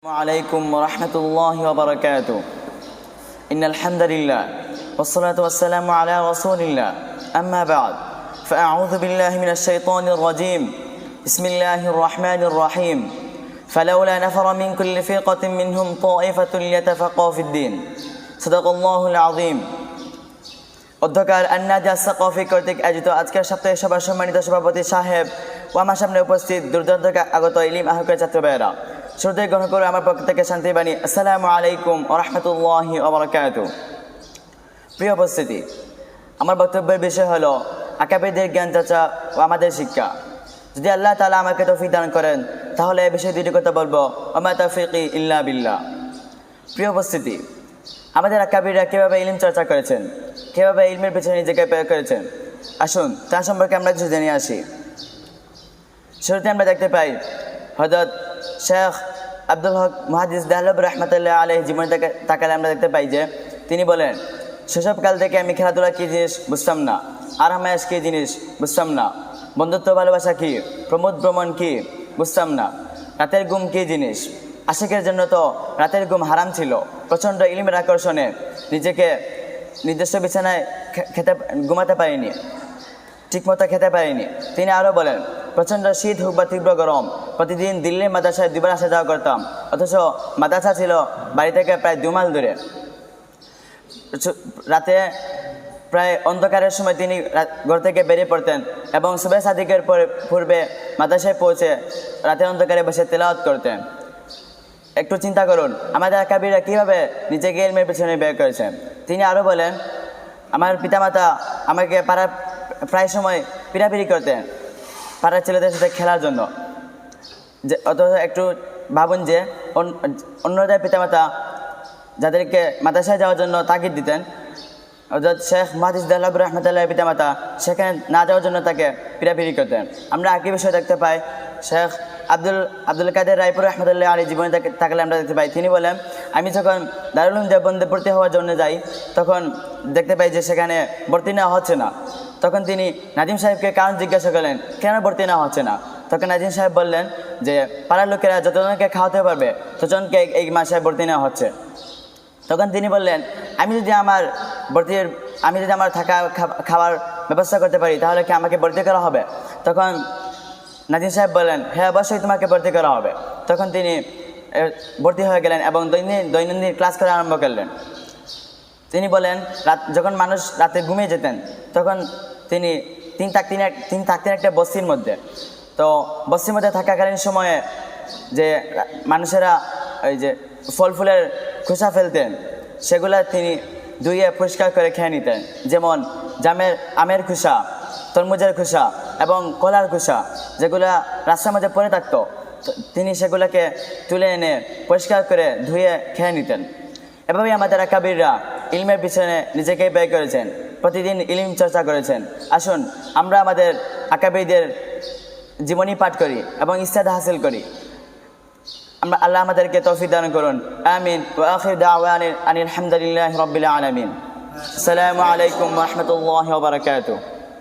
السلام عليكم ورحمة الله وبركاته إن الحمد لله والصلاة والسلام على رسول الله أما بعد فأعوذ بالله من الشيطان الرجيم بسم الله الرحمن الرحيم فلولا نفر من كل فرقة منهم طائفة ليتفقهوا في الدين صدق الله العظيم অধ্যকার আন্নাজা সাকফি কর্তৃক আয়োজিত আজকের সপ্তাহে সভার সম্মানিত সভাপতি সাহেব ও আমার সামনে উপস্থিত দূরদূরান্ত থেকে আগত ইলিম আহকের ছাত্র ভাইয়েরা শ্রদ্ধে গ্রহণ করে, আমার পক্ষ থেকে শান্তি বাণী। আসসালামু আলাইকুম ও রহমতুল্লাহি ওবরাকাত প্রিয় উপস্থিতি, আমার বক্তব্যের বিষয় হলো, আকাবিদের জ্ঞান চর্চা ও আমাদের শিক্ষা। যদি আল্লাহ তালা আমাকে তৌফিক দান করেন, তাহলে এ বিষয়ে দুটি কথা বলব। আমা তৌফিকি ইল্লা বিল্লাহ। প্রিয় উপস্থিতি, আমাদের আকাবিরা কীভাবে ইলম চর্চা করেছেন? কীভাবে ইলমের পেছনে নিজেকে প্রয়োগ করেছেন? আসুন তার সম্পর্কে আমরা কিছু জেনে আসি। শুরুতে আমরা দেখতে পাই হজরত শেখ আব্দুল হক মহাদিস দাহলব রহমতুল্লাহ আলহ জীবনে তাকে- তাকালে আমরা দেখতে পাই যে তিনি বলেন শৈশবকাল থেকে আমি খেলাধুলা কী জিনিস বুঝতাম না? আরামায়াস কী জিনিস বুঝতাম না? বন্ধুত্ব, ভালোবাসা কী? প্রমোদ ভ্রমণ কী বুঝতাম না? রাতের ঘুম কী জিনিস? আশিকের জন্য তো রাতের ঘুম হারাম ছিল। প্রচণ্ড ইলিমের আকর্ষণে নিজেকে নির্দিষ্ট বিছানায় খেতে ঘুমাতে পারিনি, ঠিকমতো খেতে পারিনি। তিনি আরও বলেন, প্রচণ্ড শীত হোক বা তীব্র গরম প্রতিদিন দিল্লির মাদ্রাসায় দুবার আসা যাওয়া করতাম। অথচ মাদ্রাসা ছিল বাড়ি থেকে প্রায় দু মাইল দূরে। রাতে প্রায় অন্ধকারের সময় তিনি ঘর থেকে বেরিয়ে পড়তেন এবং শুভে সাদিকের পরে পূর্বে মাদ্রাসায় পৌঁছে রাতের অন্ধকারে বসে তেলাওয়াত করতেন। একটু চিন্তা করুন, আমাদের আকাবিরা কীভাবে নিজেকে এলমের পেছনে বের করেছেন তিনি আরও বলেন, আমার পিতামাতা আমাকে পাড়া প্রায় সময় পিড়াপিড়ি করতেন, পাড়ার ছেলেদের সাথে খেলার জন্য। যে, অথচ একটু ভাবুন যে, অন- অন্যদের পিতামাতা যাদেরকে মাদ্রাসায় যাওয়ার জন্য তাগিদ দিতেন, অর্থাৎ শেখ মাহাদিস দাল্লাব রহমতুল্লাহ পিতামাতা সেখানে না যাওয়ার জন্য তাকে পিড়াপিড়ি করতেন। আমরা একই বিষয় দেখতে পাই, শেখ আব্দুল আব্দুল কাদের রায়পুর রহমতুল্লাহ আলী জীবনে থাকলে আমরা দেখতে পাই। তিনি বলেন, আমি যখন দারুল দেবন্দে ভর্তি হওয়ার জন্য যাই, তখন দেখতে পাই যে সেখানে ভর্তি নেওয়া হচ্ছে না। তখন তিনি নাজিম সাহেবকে কারণ জিজ্ঞাসা করলেন, কেন ভর্তি নেওয়া হচ্ছে না? তখন নাজিম সাহেব বললেন যে, পাড়ার লোকেরা যতজনকে খাওয়াতে পারবে, ততজনকে এই মাসে ভর্তি নেওয়া হচ্ছে। তখন তিনি বললেন, আমি যদি আমার ভর্তির আমি যদি আমার থাকা খাওয়ার ব্যবস্থা করতে পারি, তাহলে কি আমাকে ভর্তি করা হবে? তখন নাজিম সাহেব বললেন হ্যাঁ অবশ্যই তোমাকে ভর্তি করা হবে। তখন তিনি ভর্তি হয়ে গেলেন এবং দৈনন্দিন দৈনন্দিন ক্লাস করা আরম্ভ করলেন। তিনি বলেন রাত যখন মানুষ রাতে ঘুমিয়ে যেতেন, তখন তিনি তিন থাকতেন এক তিন থাকতেন একটা বস্তির মধ্যে তো বস্তির মধ্যে থাকাকালীন সময়ে যে মানুষেরা ওই যে ফল ফুলের খোসা ফেলতেন, সেগুলা তিনি ধুয়ে পরিষ্কার করে খেয়ে নিতেন। যেমন জামের, আমের খোসা, তরমুজের খোসা এবং কলার খোসা যেগুলা রাস্তার মধ্যে পড়ে থাকতো তিনি সেগুলোকে তুলে এনে পরিষ্কার করে ধুয়ে খেয়ে নিতেন। এভাবেই আমাদের আকাবিররা ইলমের পিছনে নিজেকে ব্যয় করেছেন। প্রতিদিন ইলিম চর্চা করেছেন। আসুন, আমরা আমাদের আকাবিরদের জীবনী পাঠ করি এবং ইস্তাদ হাসিল করি। আমরা আল্লাহ আমাদেরকে তৌফিক দান করুন। আমিন। ওয়া আখির দাওয়ান আনিল হামদুলিল্লাহি রাব্বিল আলমিন। আসসালামু আলাইকুম রহমতুল্লাহ বারাকাতুহু।